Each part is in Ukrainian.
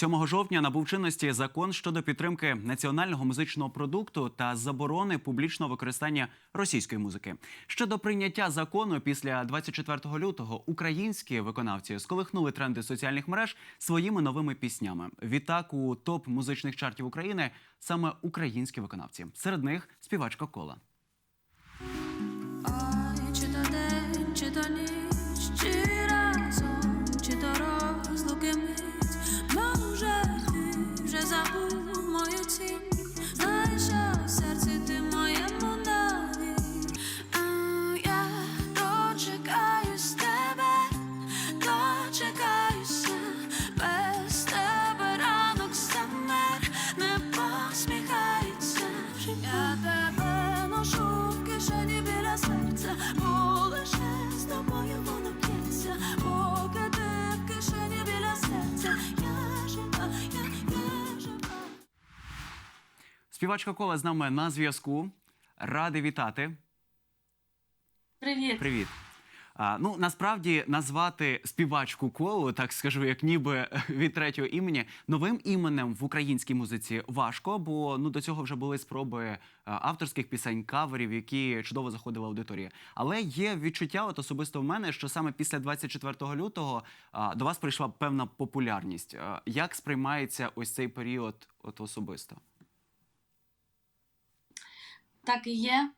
7 жовтня набув чинності закон щодо підтримки національного музичного продукту та заборони публічного використання російської музики. Щодо прийняття закону після 24 лютого українські виконавці сколихнули тренди соціальних мереж своїми новими піснями. Відтак у топ музичних чартів України саме українські виконавці. Серед них співачка кола. Співачка кола з нами на зв'язку. Радий вітати. Привіт. Привіт. А, ну насправді назвати співачку колу, так скажу, як ніби від третього імені, новим іменем в українській музиці важко, бо ну до цього вже були спроби авторських пісень, каверів, які чудово заходили в аудиторію. Але є відчуття, от особисто в мене, що саме після 24 лютого а, до вас прийшла певна популярність. А, як сприймається ось цей період, от особисто? Так і є.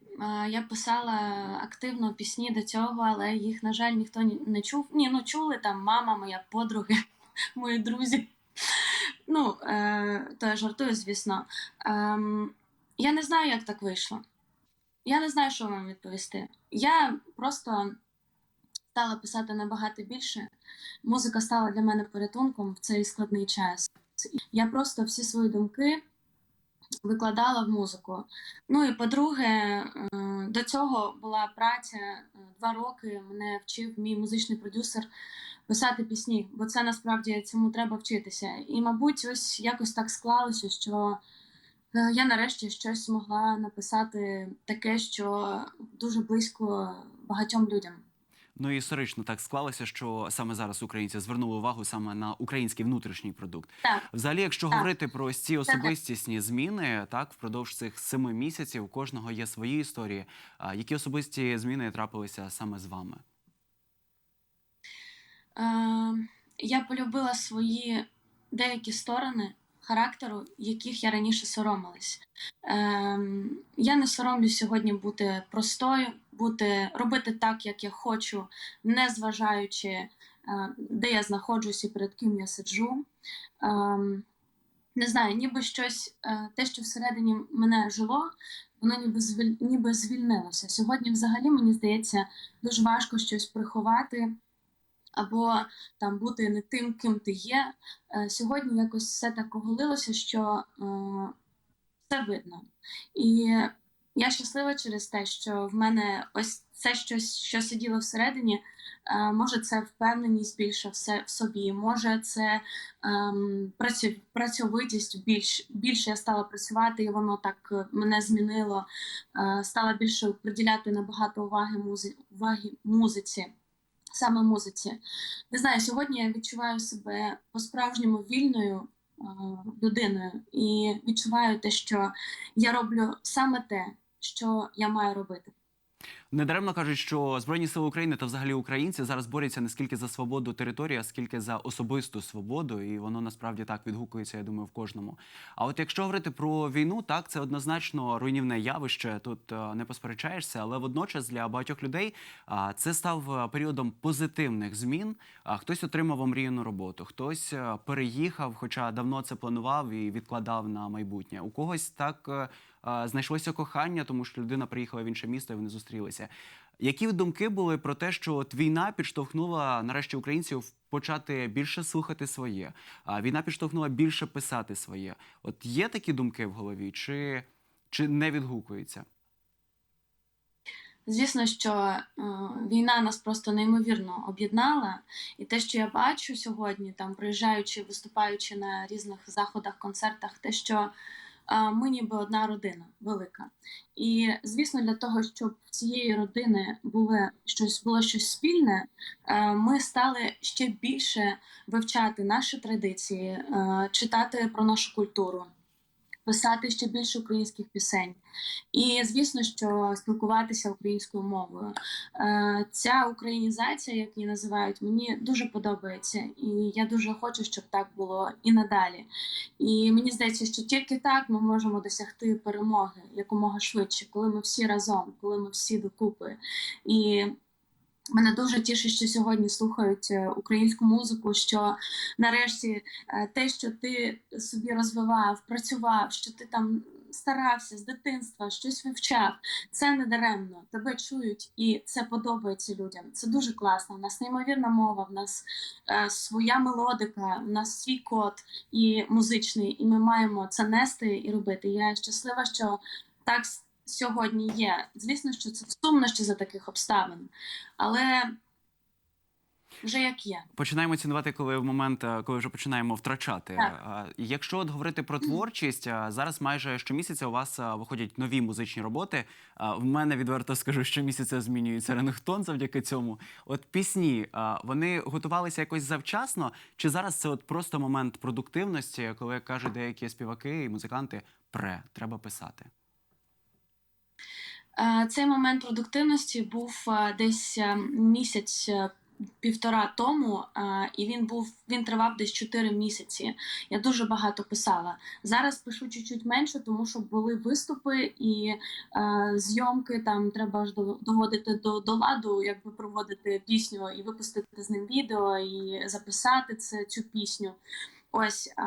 Я писала активно пісні до цього, але їх, на жаль, ніхто ні- не чув. Ні, ну чули там мама, моя подруги, мої друзі. Ну, е, то я жартую, звісно. Ем, я не знаю, як так вийшло. Я не знаю, що вам відповісти. Я просто стала писати набагато більше. Музика стала для мене порятунком в цей складний час. Я просто всі свої думки викладала в музику. Ну і по-друге, е, до цього була праця е, два роки. Мене вчив мій музичний продюсер писати пісні, бо це насправді цьому треба вчитися. І, мабуть, ось якось так склалося, що е, я нарешті щось змогла написати таке, що дуже близько багатьом людям. Ну і історично так склалося, що саме зараз українці звернули увагу саме на український внутрішній продукт. Так. Взагалі, якщо Так. говорити про ось ці особистісні зміни, так впродовж цих семи місяців у кожного є свої історії. Які особисті зміни трапилися саме з вами? Е, я полюбила свої деякі сторони характеру, яких я раніше соромилась. Е, я не соромлюсь сьогодні бути простою, бути, робити так, як я хочу, не зважаючи, е, де я знаходжусь і перед ким я сиджу. Е, не знаю, ніби щось, е, те, що всередині мене жило, воно ніби звіль, ніби звільнилося. Сьогодні, взагалі, мені здається, дуже важко щось приховати або там бути не тим, ким ти є. Е, Сьогодні якось все так оголилося, що е, все видно. І я щаслива через те, що в мене ось це щось, що сиділо всередині. Е, може, це впевненість більше все в собі, може, це ем, працьовитість більш, більше я стала працювати, і воно так мене змінило. Е, стала більше приділяти набагато уваги, музи, уваги музиці саме музиці. Не знаю, сьогодні я відчуваю себе по-справжньому вільною е, людиною і відчуваю те, що я роблю саме те, що я маю робити. Недаремно кажуть, що Збройні сили України та взагалі українці зараз борються не скільки за свободу території, а скільки за особисту свободу, і воно насправді так відгукується, я думаю, в кожному. А от якщо говорити про війну, так це однозначно руйнівне явище. Тут е, не посперечаєшся, але водночас для багатьох людей це став е, періодом позитивних змін. Хтось отримав омріяну роботу, хтось е, переїхав, хоча давно це планував і відкладав на майбутнє. У когось так. Знайшлося кохання, тому що людина приїхала в інше місто і вони зустрілися. Які думки були про те, що от війна підштовхнула нарешті українців почати більше слухати своє, а війна підштовхнула більше писати своє? От є такі думки в голові, чи, чи не відгукується? Звісно, що е, війна нас просто неймовірно об'єднала, і те, що я бачу сьогодні, там приїжджаючи, виступаючи на різних заходах, концертах, те, що ми ніби одна родина велика. І звісно, для того, щоб в цієї родини було щось, було щось спільне, е, ми стали ще більше вивчати наші традиції, е, читати про нашу культуру, писати ще більше українських пісень. І звісно, що спілкуватися українською мовою. Е, Ця українізація, як її називають, мені дуже подобається, і я дуже хочу, щоб так було і надалі. І мені здається, що тільки так ми можемо досягти перемоги якомога швидше, коли ми всі разом, коли ми всі докупи. І Мене дуже тішить, що сьогодні слухають е, українську музику. Що нарешті е, те, що ти собі розвивав, працював, що ти там старався з дитинства, щось вивчав, це не даремно. Тебе чують, і це подобається людям. Це дуже класно. У нас неймовірна мова, в нас е, своя мелодика, в нас свій код і музичний, і ми маємо це нести і робити. Я щаслива, що так сьогодні є. Звісно, що це сумно ще за таких обставин, але вже як є. Починаємо цінувати, коли в момент, е, коли вже починаємо втрачати. Так. Якщо от говорити про творчість, зараз майже щомісяця у вас виходять нові музичні роботи. В мене відверто скажу, щомісяця змінюється рингтон завдяки цьому. От пісні, вони готувалися якось завчасно, чи зараз це от просто момент продуктивності, коли як кажуть деякі співаки і музиканти, пре, треба писати. Е, Цей момент продуктивності був е, десь е, місяць. Півтора тому, і він був він тривав десь 4 місяці. Я дуже багато писала. Зараз пишу чуть-чуть менше, тому що були виступи і е, зйомки. Там треба ж доводити до, до ладу, якби проводити пісню і випустити з ним відео, і записати це цю пісню. Ось е,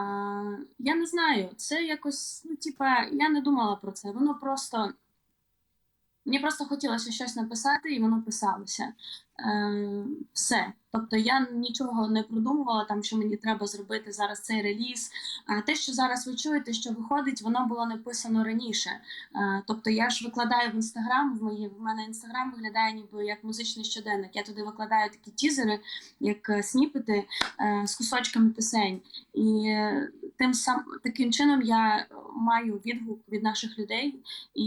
я не знаю, це якось, ну типа, я не думала про це. Воно просто Мені просто хотілося щось написати, і воно писалося. Е, все. Тобто я нічого не продумувала, там, що мені треба зробити зараз цей реліз. А те, що зараз ви чуєте, що виходить, воно було написано раніше. Е, тобто я ж викладаю в інстаграм. В мене інстаграм виглядає ніби як музичний щоденник. Я туди викладаю такі тізери, як е, сніпети е, з кусочками пісень. І тим сам таким чином я маю відгук від наших людей, і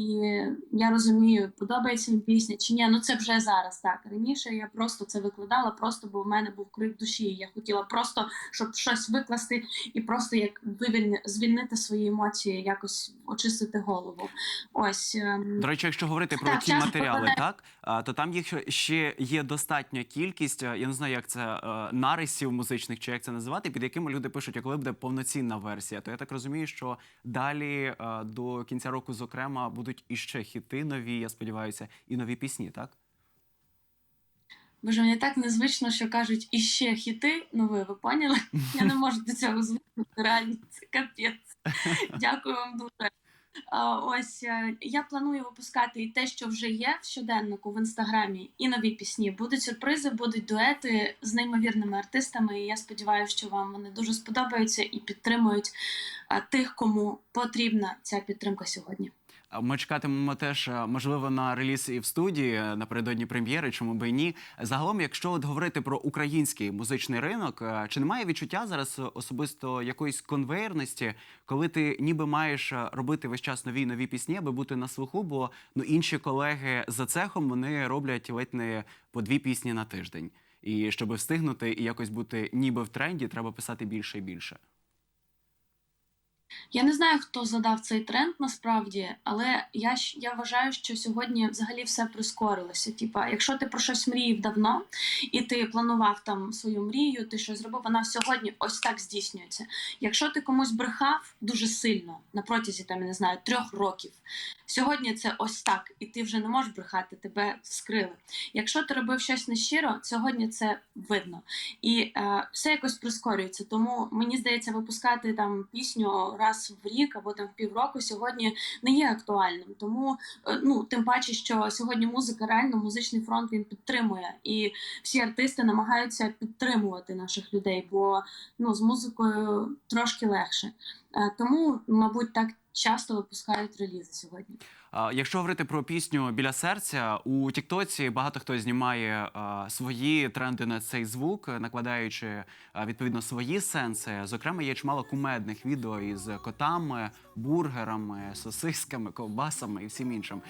я розумію, подобається їм пісня чи ні. Ну це вже зараз так. Раніше я просто це викладала, просто бо в мене був крик душі. і Я хотіла просто, щоб щось викласти і просто як вивільни, звільнити свої емоції, якось очистити голову. Ось ем, До речі, якщо говорити про Так, ці матеріали, попадає. так то там їх ще є достатня кількість. е, Я не знаю, як це е, нарисів музичних, чи як це називати, під якими люди пишуть, а коли буде повноцінна версія. То я так розумію, що далі е, до кінця року, зокрема, будуть іще хіти нові. Я сподіваюся, і нові пісні, так. Боже, мені так незвично, що кажуть іще хіти. Ну ви, ви поняли? Я не можу до цього звикнути. Реально, це капець. Дякую вам дуже. Ось е, я планую випускати і те, що вже є в щоденнику в інстаграмі, і нові пісні. Будуть сюрпризи, будуть дуети з неймовірними артистами. І я сподіваюся, що вам вони дуже сподобаються і підтримують тих, кому потрібна ця підтримка сьогодні. Ми чекатимемо теж, е, можливо, на реліз і в студії е, напередодні прем'єри, чому би і ні. Загалом, якщо от говорити про український музичний ринок, е, чи немає відчуття зараз особисто якоїсь конвейерності, коли ти ніби маєш робити весь час нові нові пісні, аби бути на слуху, бо ну інші колеги за цехом вони роблять ледь не по дві пісні на тиждень. І щоб встигнути і якось бути ніби в тренді, треба писати більше і більше. Я не знаю, хто задав цей тренд насправді, але я ж- я вважаю, що сьогодні взагалі все прискорилося. Типа, якщо ти про щось мріяв давно, і ти планував там свою мрію, ти щось зробив, вона сьогодні ось так здійснюється. Якщо ти комусь брехав дуже сильно на протязі там, я не знаю, трьох років, сьогодні це ось так, і ти вже не можеш брехати, тебе вскрили. Якщо ти робив щось нещиро, сьогодні це видно. І е, все якось прискорюється. Тому мені здається, випускати там пісню раз в рік або там в півроку сьогодні не є актуальним. Тому е, ну тим паче, що сьогодні музика реально музичний фронт він підтримує, і всі артисти намагаються підтримувати наших людей, бо ну з музикою трошки легше. Е, тому, мабуть, так часто випускають релізи сьогодні. Якщо говорити про пісню біля серця, у Тіктоці багато хто знімає свої тренди на цей звук, накладаючи відповідно свої сенси. Зокрема, є чимало кумедних відео із котами, бургерами, сосисками, ковбасами і всім іншим.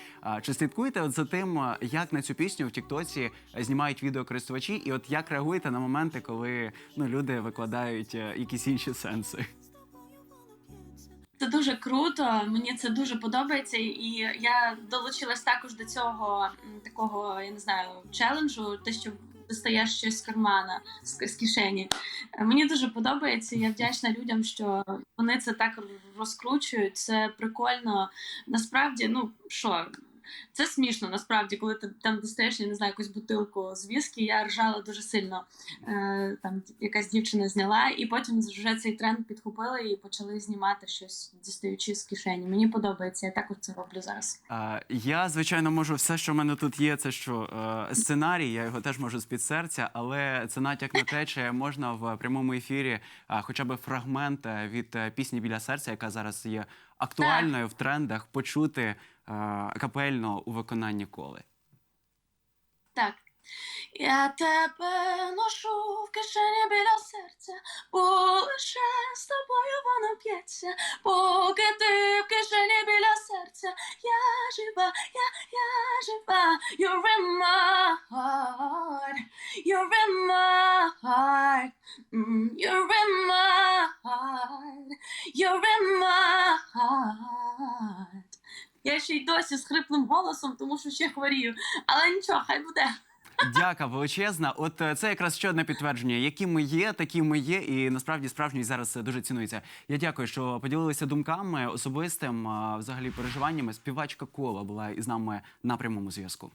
Чи слідкуєте за тим, як на цю пісню в Тіктоці знімають відеокористувачі, і от як реагуєте на моменти, коли ну люди викладають е, якісь інші сенси? Це дуже круто. Мені це дуже подобається, і я долучилась також до цього такого, я не знаю, челенджу, те, що достаєш щось з кармана з, з кишені. Мені дуже подобається. Я вдячна людям, що вони це так розкручують. Це прикольно. Насправді, ну що. Це смішно, насправді, коли ти там достаєш, я не знаю, якусь бутилку з віскі, я ржала дуже сильно. Е, там якась дівчина зняла, і потім вже цей тренд підхопили і почали знімати щось, дістаючи з кишені. Мені подобається, я також це роблю зараз. А, я, звичайно, можу все, що в мене тут є, це що е, сценарій, я його теж можу з-під серця, але це натяк на те, чи можна в прямому ефірі а, хоча б фрагмент е, від е, пісні біля серця, яка зараз є актуальною в трендах, почути капельно у виконанні коли. Так. Я тебе ношу в кишені біля серця, бо лише з тобою воно п'ється, поки ти в кишені біля серця, я жива, я, я жива, you're in my heart, you're in my heart, Mm, you're in my heart, you're in my heart. Я ще й досі з хриплим голосом, тому що ще хворію, але нічого, хай буде. Дяка величезна. От е, це якраз ще одне підтвердження. Які ми є, такі ми є, і насправді справжність зараз дуже цінується. Я дякую, що поділилися думками особистим, взагалі переживаннями. Співачка кола була із нами на прямому зв'язку.